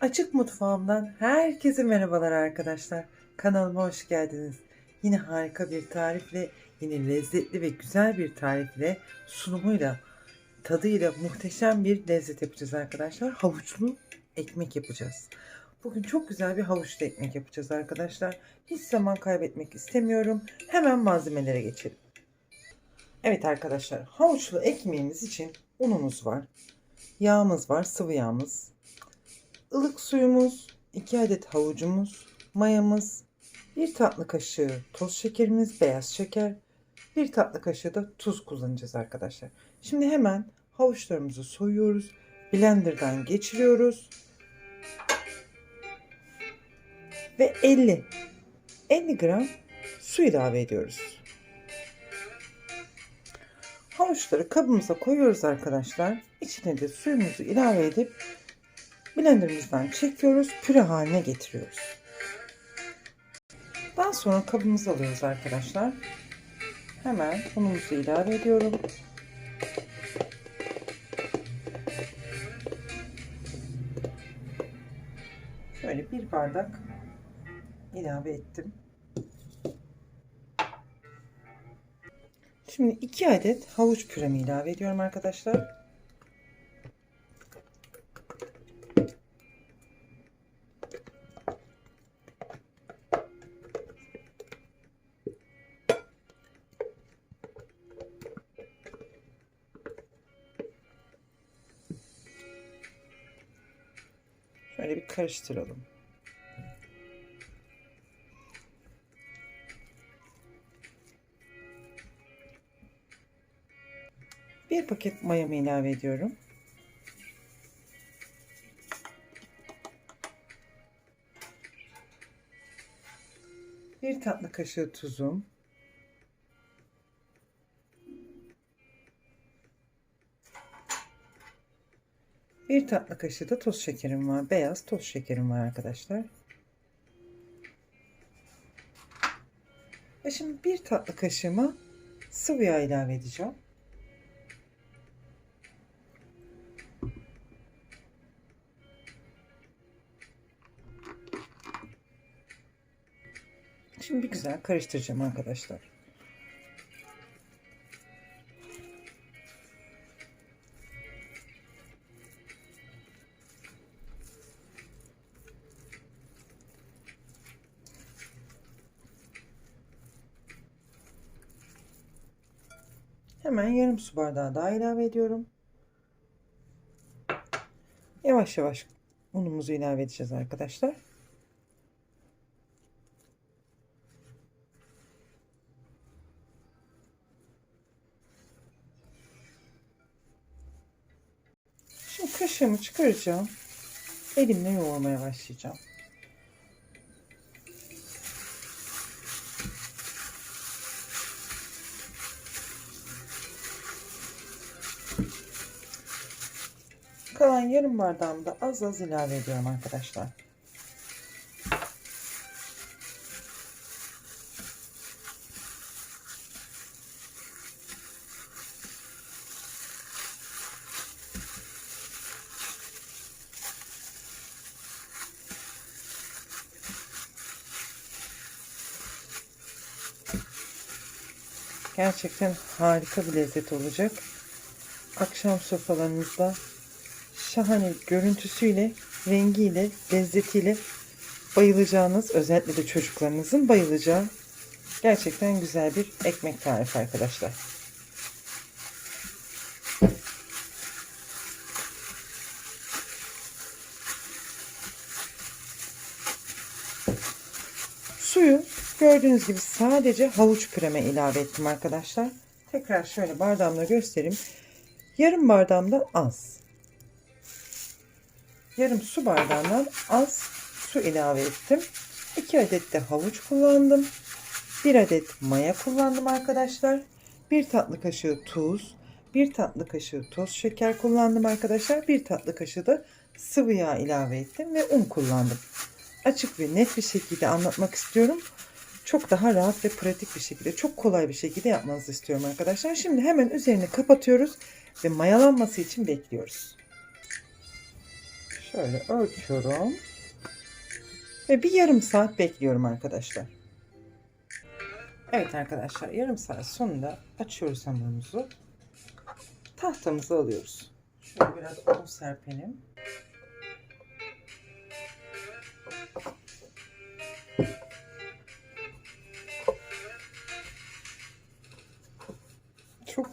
Açık Mutfağımdan herkese merhabalar arkadaşlar. Kanalıma hoş geldiniz. Yine harika bir tarifle, yine lezzetli ve güzel bir tarifle, sunumuyla, tadıyla muhteşem bir lezzet yapacağız arkadaşlar. Havuçlu ekmek yapacağız. Bugün çok güzel bir havuçlu ekmek yapacağız arkadaşlar. Hiç zaman kaybetmek istemiyorum. Hemen malzemelere geçelim. Evet arkadaşlar, havuçlu ekmeğimiz için unumuz var. Yağımız var, sıvı yağımız. Ilık suyumuz, 2 adet havucumuz, mayamız, 1 tatlı kaşığı toz şekerimiz, beyaz şeker, 1 tatlı kaşığı da tuz kullanacağız arkadaşlar. Şimdi hemen havuçlarımızı soyuyoruz. Blender'dan geçiriyoruz. Ve 50 50 gram su ilave ediyoruz. Havuçları kabımıza koyuyoruz arkadaşlar. İçine de suyumuzu ilave edip blenderımızdan çekiyoruz. Püre haline getiriyoruz. Daha sonra kabımızı alıyoruz arkadaşlar. Hemen unumuzu ilave ediyorum. Şöyle bir bardak ilave ettim. Şimdi 2 adet havuç püremi ilave ediyorum arkadaşlar. Karıştıralım. Bir paket mayamı ilave ediyorum. Bir tatlı kaşığı tuzum. Bir tatlı kaşığı da toz şekerim var. Beyaz toz şekerim var arkadaşlar. Ve şimdi bir tatlı kaşığıma sıvı yağ ilave edeceğim. Şimdi bir güzel karıştıracağım arkadaşlar. Hemen yarım su bardağı daha ilave ediyorum. Yavaş yavaş unumuzu ilave edeceğiz arkadaşlar. Şimdi kaşığımı çıkaracağım. Elimle yoğurmaya başlayacağım. Kalan yarım bardağımı da az az ilave ediyorum arkadaşlar. Gerçekten harika bir lezzet olacak. Akşam sofralarınızda şahane görüntüsüyle, rengiyle, lezzetiyle bayılacağınız, özellikle de çocuklarınızın bayılacağı gerçekten güzel bir ekmek tarifi arkadaşlar. Suyu gördüğünüz gibi sadece havuç püreme ilave ettim arkadaşlar. Tekrar şöyle bardağımla göstereyim. Yarım bardağımdan az. Yarım su bardağından az su ilave ettim. 2 adet de havuç kullandım. 1 adet maya kullandım arkadaşlar. 1 tatlı kaşığı tuz, 1 tatlı kaşığı toz şeker kullandım arkadaşlar. 1 tatlı kaşığı da sıvı yağ ilave ettim ve un kullandım. Açık ve net bir şekilde anlatmak istiyorum. Çok daha rahat ve pratik bir şekilde, çok kolay bir şekilde yapmanızı istiyorum arkadaşlar. Şimdi hemen üzerini kapatıyoruz ve mayalanması için bekliyoruz. Şöyle ölçüyorum. Ve bir yarım saat bekliyorum arkadaşlar. Evet arkadaşlar yarım saat sonunda açıyoruz hamurumuzu. Tahtamızı alıyoruz. Şöyle biraz un serpelim.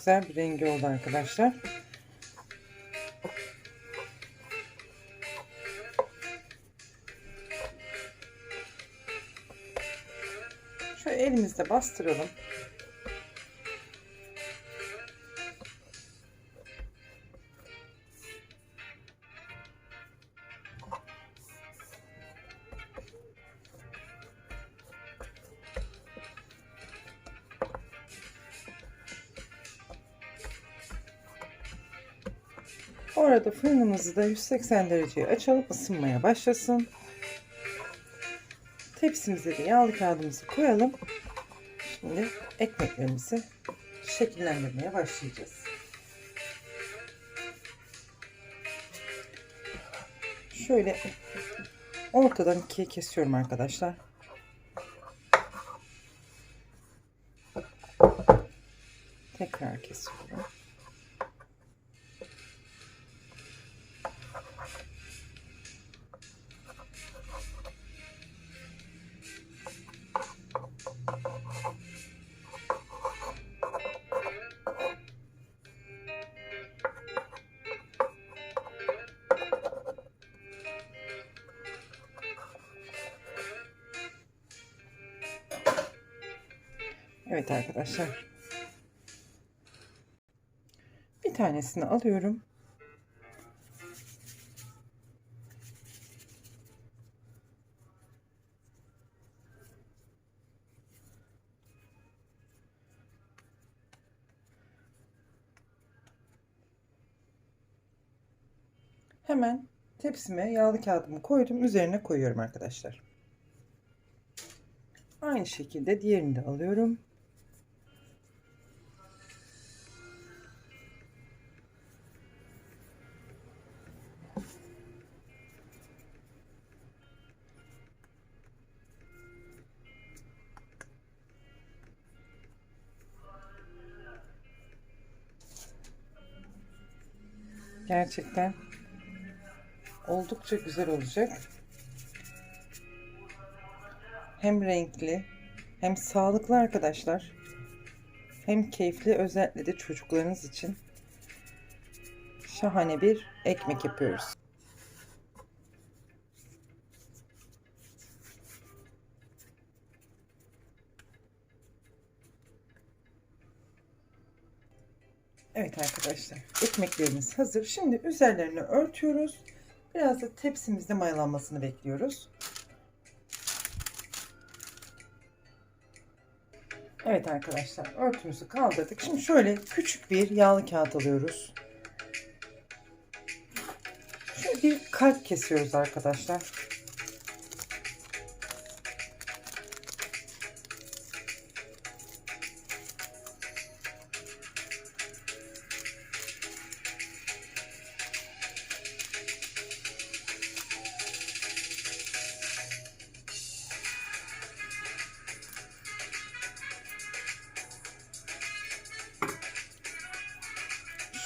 Güzel bir rengi oldu arkadaşlar. Şöyle elimizde bastıralım. Orada fırınımızı da 180 dereceye açalım ısınmaya başlasın. Tepsimize de yağlı kağıdımızı koyalım. Şimdi ekmeklerimizi şekillendirmeye başlayacağız. Şöyle ortadan ikiye kesiyorum arkadaşlar. Tekrar kesiyorum. Evet arkadaşlar. Bir tanesini alıyorum. Hemen tepsime yağlı kağıdımı koydum. Üzerine koyuyorum arkadaşlar. Aynı şekilde diğerini de alıyorum. Gerçekten oldukça güzel olacak. Hem renkli hem sağlıklı arkadaşlar. Hem keyifli özellikle de çocuklarınız için şahane bir ekmek yapıyoruz. Evet arkadaşlar ekmeklerimiz hazır. Şimdi üzerlerini örtüyoruz. Biraz da tepsimizde mayalanmasını bekliyoruz. Evet arkadaşlar örtümüzü kaldırdık. Şimdi şöyle küçük bir yağlı kağıt alıyoruz. Şöyle bir kalp kesiyoruz arkadaşlar.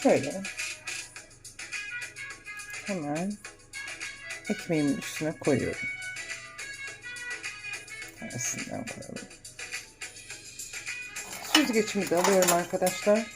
Şöyle hemen ekmeğimin üstüne koyuyorum. Arasından koyalım. Süzgeçimi de alıyorum arkadaşlar.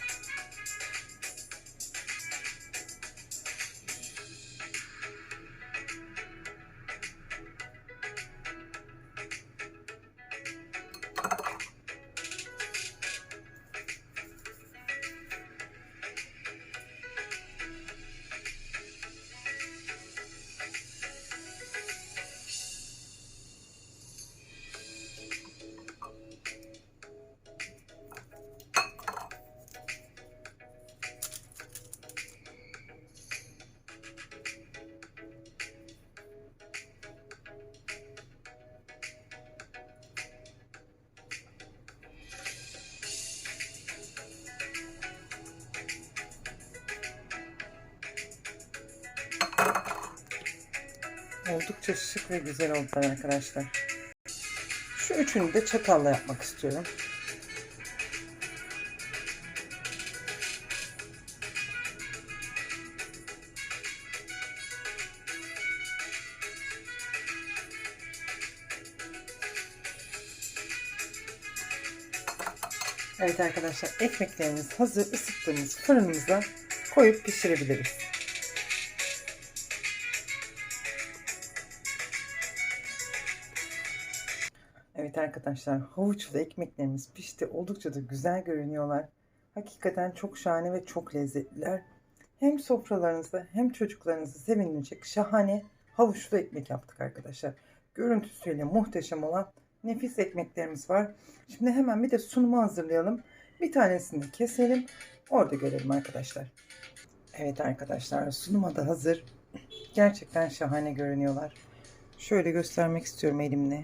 Oldukça şık ve güzel oldular arkadaşlar. Şu üçünü de çatalla yapmak istiyorum. Evet arkadaşlar ekmeklerimiz hazır ısıttığımız fırınımıza koyup pişirebiliriz. Evet arkadaşlar havuçlu ekmeklerimiz pişti. Oldukça da güzel görünüyorlar. Hakikaten çok şahane ve çok lezzetliler. Hem sofralarınızda hem çocuklarınızı sevindirecek şahane havuçlu ekmek yaptık arkadaşlar. Görüntüsüyle muhteşem olan nefis ekmeklerimiz var. Şimdi hemen bir de sunumu hazırlayalım. Bir tanesini keselim. Orada görelim arkadaşlar. Evet arkadaşlar sunuma da hazır. Gerçekten şahane görünüyorlar. Şöyle göstermek istiyorum elimle.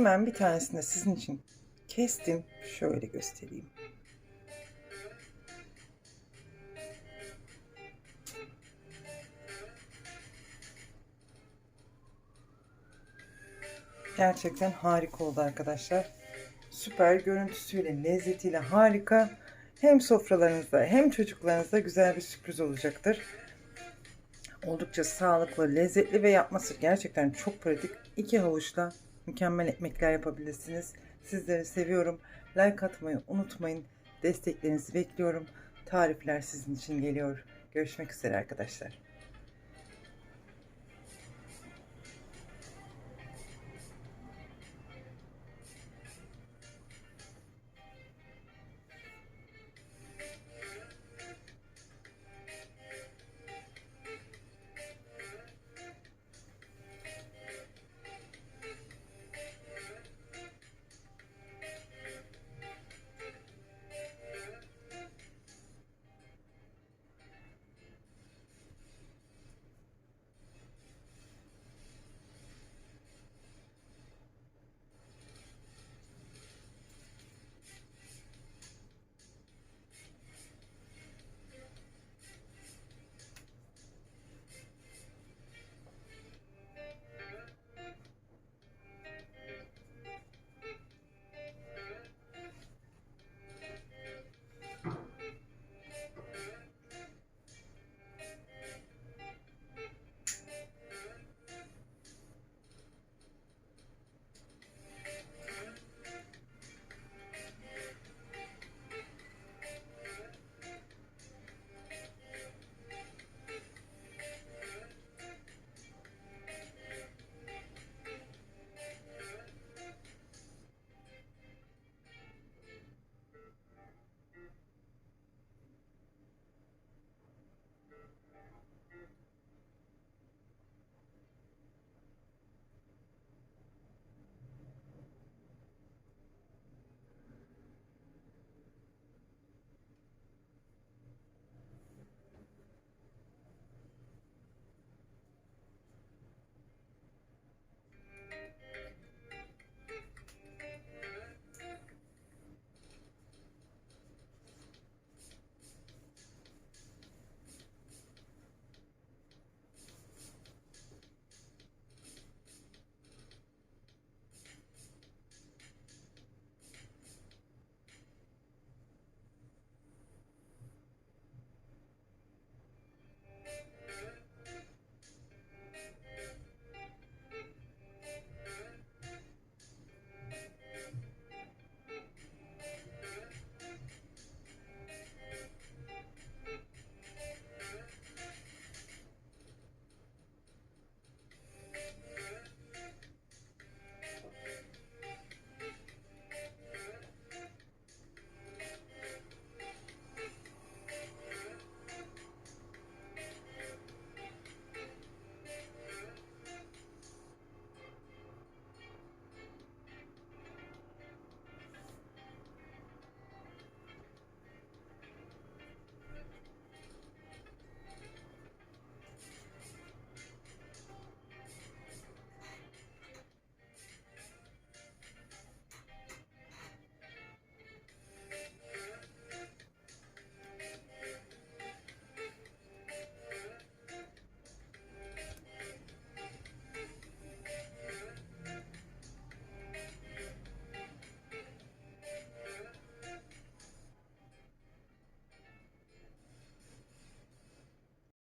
Hemen bir tanesini de sizin için kestim. Şöyle göstereyim. Gerçekten harika oldu arkadaşlar. Süper görüntüsüyle, lezzetiyle harika. Hem sofralarınızda hem çocuklarınızda güzel bir sürpriz olacaktır. Oldukça sağlıklı, lezzetli ve yapması gerçekten çok pratik. İki havuçla mükemmel ekmekler yapabilirsiniz. Sizleri seviyorum. Like atmayı unutmayın. Desteklerinizi bekliyorum. Tarifler sizin için geliyor. Görüşmek üzere arkadaşlar.